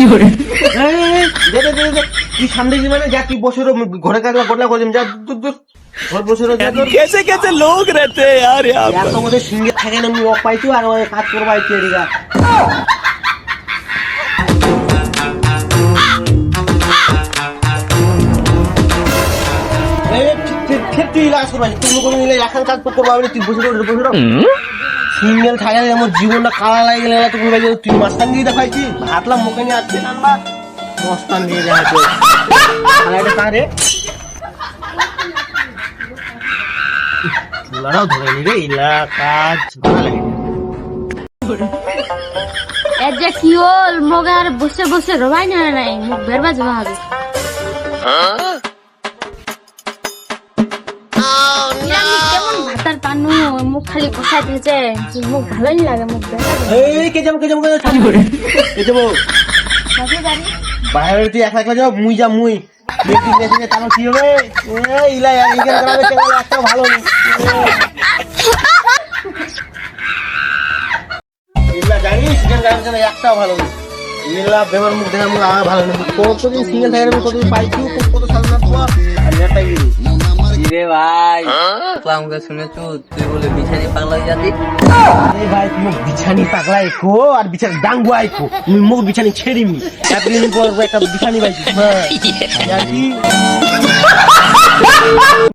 এই, এই, দে, দে, দে, দে। তুই সামনে যে মানে যা তুই বসে রো, ঘরে কাটলা গটলা করে যা দূর, দূর। ঘর বসে রো, যা দূর। कैसे कैसे लोग रहते हैं यार यहाँ पर এত মধ্যে সিঙ্গে থাকে না আমি অফ পাইছু আর ওই কাজ করবো আইছি ফির তুই ইলাজ করবা তুমি কোনো মিলে এখন কাজ করব আমি তুই বসে রো, বসে সিঙ্গেল থাকলে আমার জীবনটা কালা লাগে গেলে তো তুই মাস্তান দিয়ে দেখাইছি। ভাবলাম মুখে নিয়ে আসছে। না দিয়ে দেখাচ্ছে খালাটা কারে? চুলাটাও ধরে নি রে ইলা কাজ ভালো লাগে। এর যে কি হল মগে আর বসে বসে রবাই না নাই মুখ বেরবা যাবা হবে কেমন ভাতার পানু মুখ খালি বসাই দিয়েছে। মুখ ভালোই লাগে মুখ এই কে যাব কে যাব কে যাব? কে যাব? বাইরে তুই একলা একলা যাও মুই যা মুই। তারপর কি হবে? ইলা ইগেন গ্রামে কেবল একটা ভালো ইলা জানিস ইগেন গ্রামে কেন একটাও ভালো নেই। ইলা বেমার মুখ দেখা মুখ আমার ভালো নেই। কতদিন সিঙ্গেল থাকে কতদিন পাইছি? কত সাল না তো আর নেতাই রে ভাই। আমাকে শুনেছু? তুই বলে বিছানি পাগলা হয়ে যাতি আরে ভাই তুমি বিছানি পাগলা এখো আর বিছানি ডাঙ্গু আইকো তুমি মুখ বিছানি ছেড়িমি একদিন পর একটা বিছানি হ্যাঁ জানি